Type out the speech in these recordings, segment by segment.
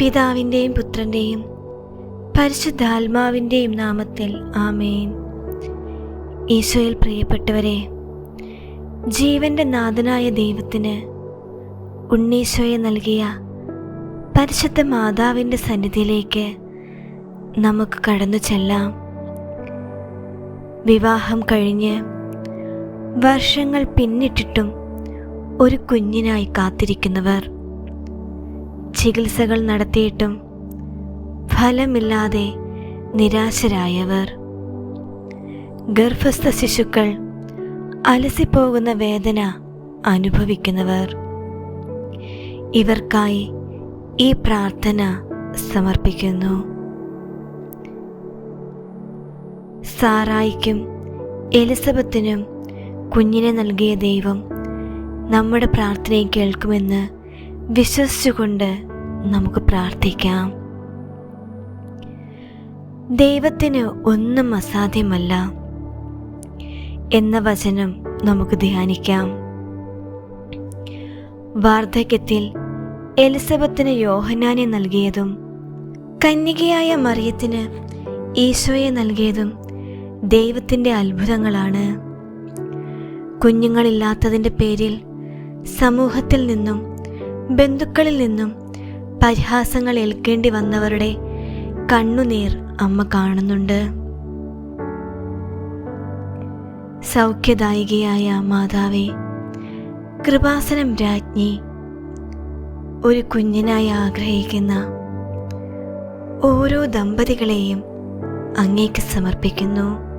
പിതാവിന്റെയും പുത്രന്റെയും പരിശുദ്ധാത്മാവിന്റെയും നാമത്തിൽ ആമേൻ. ഈശോയിൽ പ്രിയപ്പെട്ടവരെ ജീവന്റെ നാഥനായ ദൈവത്തിന് ഉണ്ണീശോയെ നൽകിയ പരിശുദ്ധ മാതാവിന്റെ സന്നിധിയിലേക്ക് നമുക്ക് കടന്നു ചെല്ലാം. വിവാഹം കഴിഞ്ഞ് വർഷങ്ങൾ പിന്നിട്ടിട്ടും ഒരു കുഞ്ഞിനായി കാത്തിരിക്കുന്നവർ ചികിത്സകൾ നടത്തിയിട്ടും ഫലമില്ലാതെ നിരാശരായവർ. ഗർഭസ്ഥ ശിശുക്കൾ അലസിപ്പോകുന്ന വേദന അനുഭവിക്കുന്നവർ. ഇവർക്കായി ഈ പ്രാർത്ഥന സമർപ്പിക്കുന്നു. സാറായിക്കും എലിസബത്തിനും കുഞ്ഞിനെ നൽകിയ ദൈവം നമ്മുടെ പ്രാർത്ഥനയെ കേൾക്കുമെന്ന് വിശ്വസിച്ചുകൊണ്ട് നമുക്ക് പ്രാർത്ഥിക്കാം. ദൈവത്തിന് ഒന്നും അസാധ്യമല്ല എന്ന വചനം നമുക്ക് ധ്യാനിക്കാം. വാർദ്ധക്യത്തിൽ എലിസബത്തിന് യോഹനാനെ നൽകിയതും കന്യകയായ മറിയത്തിന് ഈശോയെ നൽകിയതും ദൈവത്തിന്റെ അത്ഭുതങ്ങളാണ്. കുഞ്ഞുങ്ങളില്ലാത്തതിന്റെ പേരിൽ സമൂഹത്തിൽ നിന്നും ബന്ധുക്കളിൽ നിന്നും പരിഹാസങ്ങൾ ഏൽക്കേണ്ടി വന്നവരുടെ കണ്ണുനീർ അമ്മ കാണുന്നുണ്ട്. സൗഖ്യദായികയായ മാതാവേ കൃപാസനം രാജ്ഞി ഒരു കുഞ്ഞിനായി ആഗ്രഹിക്കുന്ന ഓരോ ദമ്പതികളെയും അങ്ങേക്ക് സമർപ്പിക്കുന്നു.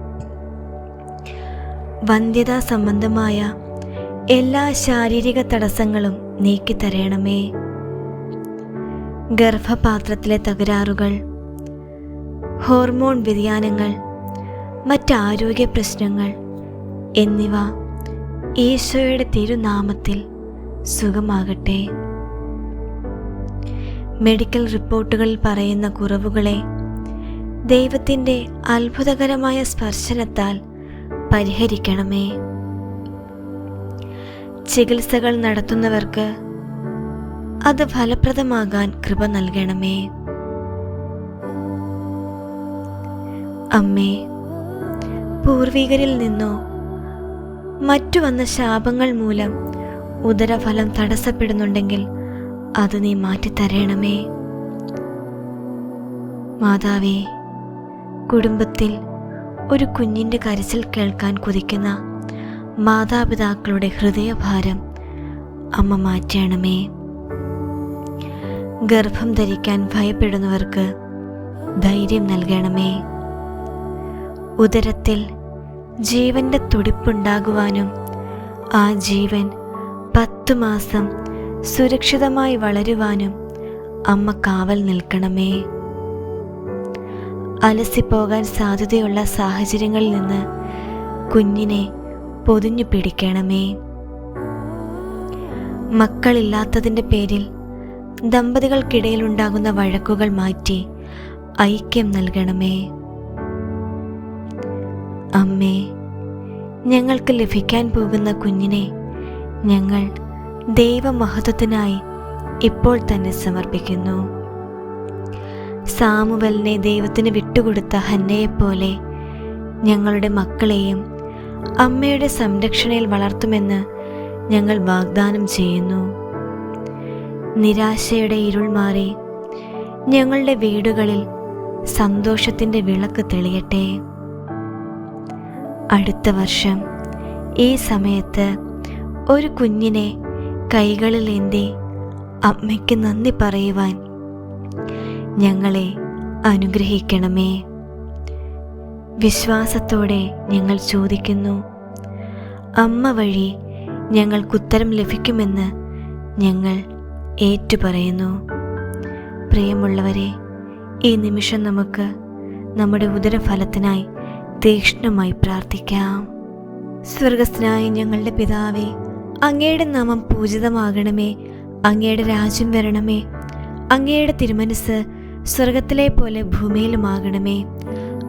വന്ധ്യതാ സംബന്ധമായ എല്ലാ ശാരീരിക തടസ്സങ്ങളും നീക്കിത്തരയണമേ ഗർഭപാത്രത്തിലെ തകരാറുകൾ ഹോർമോൺ വ്യതിയാനങ്ങൾ മറ്റാരോഗ്യ പ്രശ്നങ്ങൾ എന്നിവ ഈശോയുടെ തിരുനാമത്തിൽ സുഖമാകട്ടെ. മെഡിക്കൽ റിപ്പോർട്ടുകളിൽ പറയുന്ന കുറവുകളെ ദൈവത്തിന്റെ അത്ഭുതകരമായ സ്പർശനത്താൽ പരിഹരിക്കണമേ. ചികിത്സകൾ നടത്തുന്നവർക്ക് അത് ഫലപ്രദമാകാൻ കൃപ നൽകണമേ. അമ്മേ പൂർവികരിൽ നിന്നോ മറ്റു വന്ന ശാപങ്ങൾ മൂലം ഉദരഫലം തടസ്സപ്പെടുന്നുണ്ടെങ്കിൽ അത് നീ മാറ്റിത്തരണമേ. മാതാവേ കുടുംബത്തിൽ ഒരു കുഞ്ഞിന്റെ കരച്ചിൽ കേൾക്കാൻ കൊതിക്കുന്ന മാതാപിതാക്കളുടെ ഹൃദയഭാരം അമ്മ മാറ്റണമേ. ഗർഭം ധരിക്കാൻ ഭയപ്പെടുന്നവർക്ക് ധൈര്യം നൽകണമേ. ഉദരത്തിൽ ജീവന്റെ തുടിപ്പുണ്ടാകുവാനും ആ ജീവൻ പത്തു മാസം സുരക്ഷിതമായി വളരുവാനും അമ്മ കാവൽ നിൽക്കണമേ. അലസിപ്പോകാൻ സാധ്യതയുള്ള സാഹചര്യങ്ങളിൽ നിന്ന് കുഞ്ഞിനെ പൊതിഞ്ഞു പിടിക്കണമേ. മക്കളില്ലാത്തതിന്റെ പേരിൽ ദമ്പതികൾക്കിടയിൽ ഉണ്ടാകുന്ന വഴക്കുകൾ മാറ്റി ഐക്യം നൽകണമേ. അമ്മേ ഞങ്ങൾക്ക് ലഭിക്കാൻ പോകുന്ന കുഞ്ഞിനെ ഞങ്ങൾ ദൈവമഹത്വത്തിനായി ഇപ്പോൾ തന്നെ സമർപ്പിക്കുന്നു. സാമുവലിനെ ദൈവത്തിന് വിട്ടുകൊടുത്ത ഹന്നയെപ്പോലെ ഞങ്ങളുടെ മക്കളെയും അമ്മയുടെ സംരക്ഷണയിൽ വളർത്തുമെന്ന് ഞങ്ങൾ വാഗ്ദാനം ചെയ്യുന്നു. നിരാശയുടെ ഇരുൾ മാറി ഞങ്ങളുടെ വീടുകളിൽ സന്തോഷത്തിന്റെ വിളക്ക് തെളിയട്ടെ. അടുത്ത വർഷം ഈ സമയത്ത് ഒരു കുഞ്ഞിനെ കൈകളിലേന്തി അമ്മയ്ക്ക് നന്ദി പറയുവാൻ ഞങ്ങളെ അനുഗ്രഹിക്കണമേ. വിശ്വാസത്തോടെ ഞങ്ങൾ ചോദിക്കുന്നു അമ്മ വഴി ഞങ്ങൾക്കുത്തരം ലഭിക്കുമെന്ന് ഞങ്ങൾ ഏറ്റുപറയുന്നു. പ്രിയമുള്ളവരെ ഈ നിമിഷം നമുക്ക് നമ്മുടെ ഉദരഫലത്തിനായി തീക്ഷ്ണമായി പ്രാർത്ഥിക്കാം. സ്വർഗസ്ഥനായ ഞങ്ങളുടെ പിതാവേ അങ്ങയുടെ നാമം പൂജിതമാകണമേ അങ്ങയുടെ രാജ്യം വരണമേ അങ്ങയുടെ തിരുമനസ് സ്വർഗത്തിലെ പോലെ ഭൂമിയിലുമാകണമേ.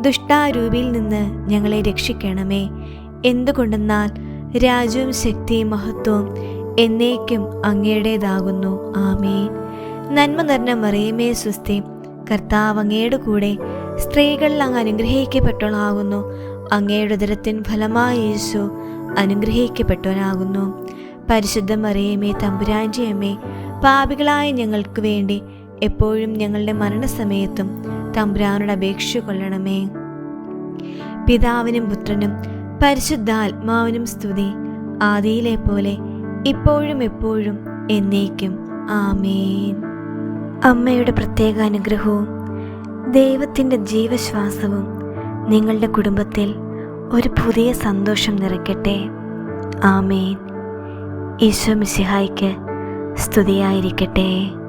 ദുഷ്ടാരൂപിയിൽ നിന്ന് ഞങ്ങളെ രക്ഷിക്കണമേ. എന്തുകൊണ്ടെന്നാൽ രാജ്യവും ശക്തിയും മഹത്വവും എന്നേക്കും അങ്ങയുടേതാകുന്നു. ആമേ നന്മ നിറഞ്ഞ മറിയമേ സുസ്തി കർത്താവ് അങ്ങയുടെ കൂടെ സ്ത്രീകളിൽ അങ്ങ് അനുഗ്രഹിക്കപ്പെട്ടവളാകുന്നു. അങ്ങയുടെ ഉദരത്തിൻ ഫലമായ യേശു അനുഗ്രഹിക്കപ്പെട്ടവനാകുന്നു. പരിശുദ്ധ മറിയമേ തമ്പുരാന്റെ അമ്മേ പാപികളായ ഞങ്ങൾക്ക് വേണ്ടി എപ്പോഴും ഞങ്ങളുടെ മരണസമയത്തും തമ്പുരാനോട് അപേക്ഷ കൊള്ളണമേ. പിതാവിനും പുത്രനും പരിശുദ്ധാത്മാവിനും സ്തുതി ആദിയിലെ പോലെ ഇപ്പോഴും എപ്പോഴും എന്നേക്കും. ആമേൻ. അമ്മയുടെ പ്രത്യേക അനുഗ്രഹവും ദൈവത്തിന്റെ ജീവശ്വാസവും നിങ്ങളുടെ കുടുംബത്തിൽ ഒരു പുതിയ സന്തോഷം നിറയ്ക്കട്ടെ. ആമേൻ. ഈശോ മിശിഹായ്ക്ക് സ്തുതിയായിരിക്കട്ടെ.